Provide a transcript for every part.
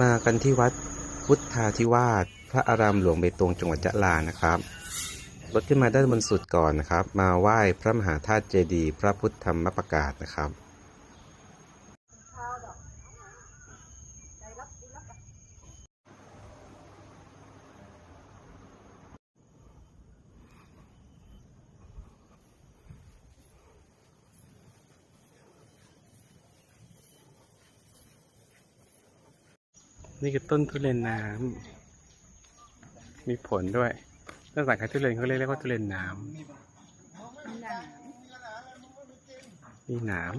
มากันที่วัดพุทธาธิวาสพระอารามหลวงเบตงจังหวัดยะลานะครับรถขึ้นมาด้านบนสุดก่อนนะครับ มาไหว้พระมหาธาตุเจดีย์พระพุทธธรรมประกาศนะครับ นี่คือต้นทุเรียนน้ำ มีผลด้วยภาษาขายทุเรียนเขาเรียกว่าทุเรียนน้ำ มีหนาม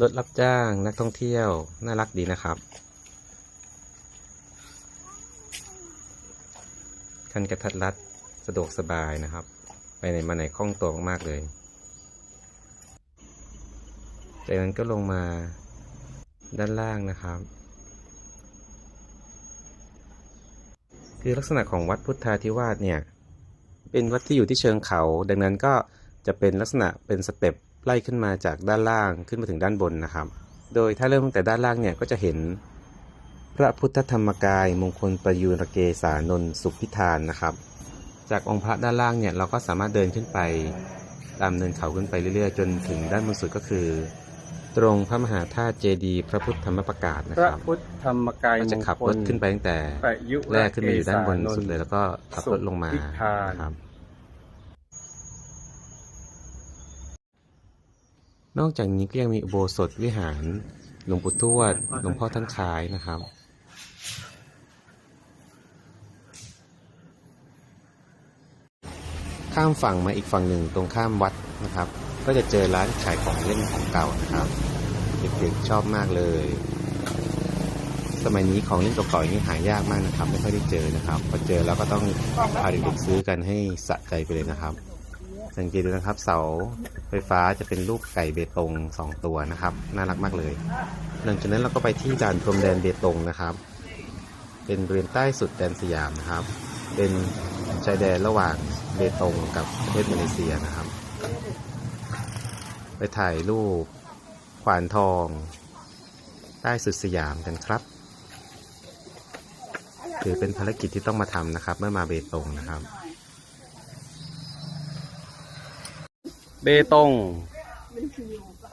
รถรับจ้างนักท่องเที่ยว น่ารักดีนะครับ คันกระทัดรัดสะดวกสบายนะครับ ไปไหนมาไหนคล่องตัวมากๆเลยจากนั้นก็ลงมาด้านล่างนะครับ คือลักษณะของวัดพุทธาธิวาสเนี่ยเป็นวัดที่อยู่ที่เชิงเขา ดังนั้นก็จะเป็นลักษณะเป็นสเต็ปไล่ขึ้นมาจากด้านล่างขึ้นมาถึงด้านบนนะครับ โดยถ้าเริ่มตั้งแต่ด้านล่างเนี่ยก็จะเห็นพระพุทธธรรมกายมงคลประยูรเกสานนทสุพิธานนะครับ จากองค์พระด้านล่างเนี่ยเราก็สามารถเดินขึ้นไปตามเนินเขาขึ้นไปเรื่อยๆ จนถึงด้านบนสุดก็คือ ตรงพระมหาธาตุเจดีย์พระพุทธธรรมประกาศนะพคระรับพุทธธรรมกายก็จะขับรถขึ้นไปตั้งแต่ประยุแรกขึ้นมาอยู่ด้านบนสุดเลย แล้วก็ขับรถลงมาสุทธานะครับ นอกจากนี้ก็ยังมีอุโบสถวิหารหลวงปู่ทวดหลวงพ่อท่านคล้ายนะครับ ข้ามฝั่งมาอีกฝั่งหนึ่งตรงข้ามวัดนะครับ ก็จะเจอร้านขายของเล่นของเก่านะครับ เด็กๆชอบมากเลย สมัยนี้ของเล่นเก่าๆอย่างนี้หายากมากนะครับ ไม่ค่อยได้เจอนะครับพอเจอแล้วก็ต้องพาเด็กๆซื้อกันให้สะใจไปเลยนะครับ สังเกตดูนะครับ เสาไฟฟ้าจะเป็นรูปไก่เบตงสองตัวนะครับ น่ารักมากเลย หลังจากนั้นเราก็ไปที่ด่านพรมแดนเบตงนะครับ เป็นบริเวณใต้สุดแดนสยามนะครับ เป็นชายแดนระหว่างเบตงกับประเทศมาเลเซียนะครับ ไปถ่ายรูปขวานทอง ใต้สุดสยามกันครับถือเป็นภารกิจที่ต้องมาทำนะครับ เมื่อมาเบตงนะครับ เบตง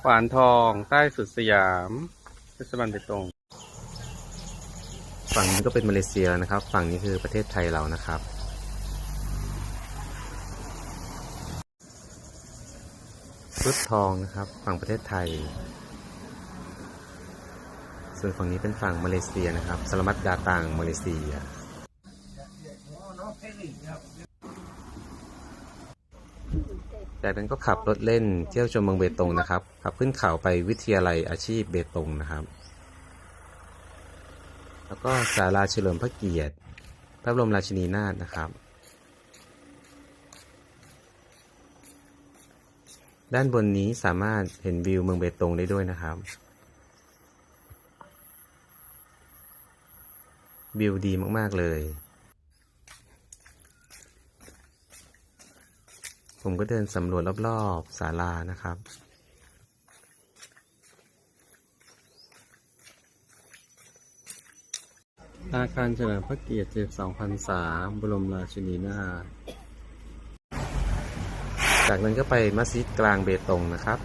ขวานทองใต้สุดสยามเทศบาลเบตง ฝั่งนี้ก็เป็นมาเลเซียแล้วนะครับ ฝั่งนี้คือประเทศไทยเรานะครับ รุดทองนะครับฝั่งประเทศไทย ส่วนฝั่งนี้เป็นฝั่งมาเลเซียนะครับสลามัดดาตังมาเลเซีย จากนั้นก็ขับรถเล่นเที่ยวชมเมืองเบตงนะครับ ขับขึ้นเขาไปวิทยาลัยอาชีพเบตงนะครับ แล้วก็ศาลาเฉลิมพระเกียรติ พระบรมราชินีนาถนะครับ ด้านบนนี้สามารถเห็นวิวเมืองเบตงได้ด้วยนะครับ วิวดีมาก ๆ เลย ผมก็เดินสำรวจรอบๆศาลานะครับ อาคารเฉลิมพระเกียรติ 72พรรษา บรมราชินีนาถ จากนั้นก็ไปมัสยิดกลางเบตงนะครับ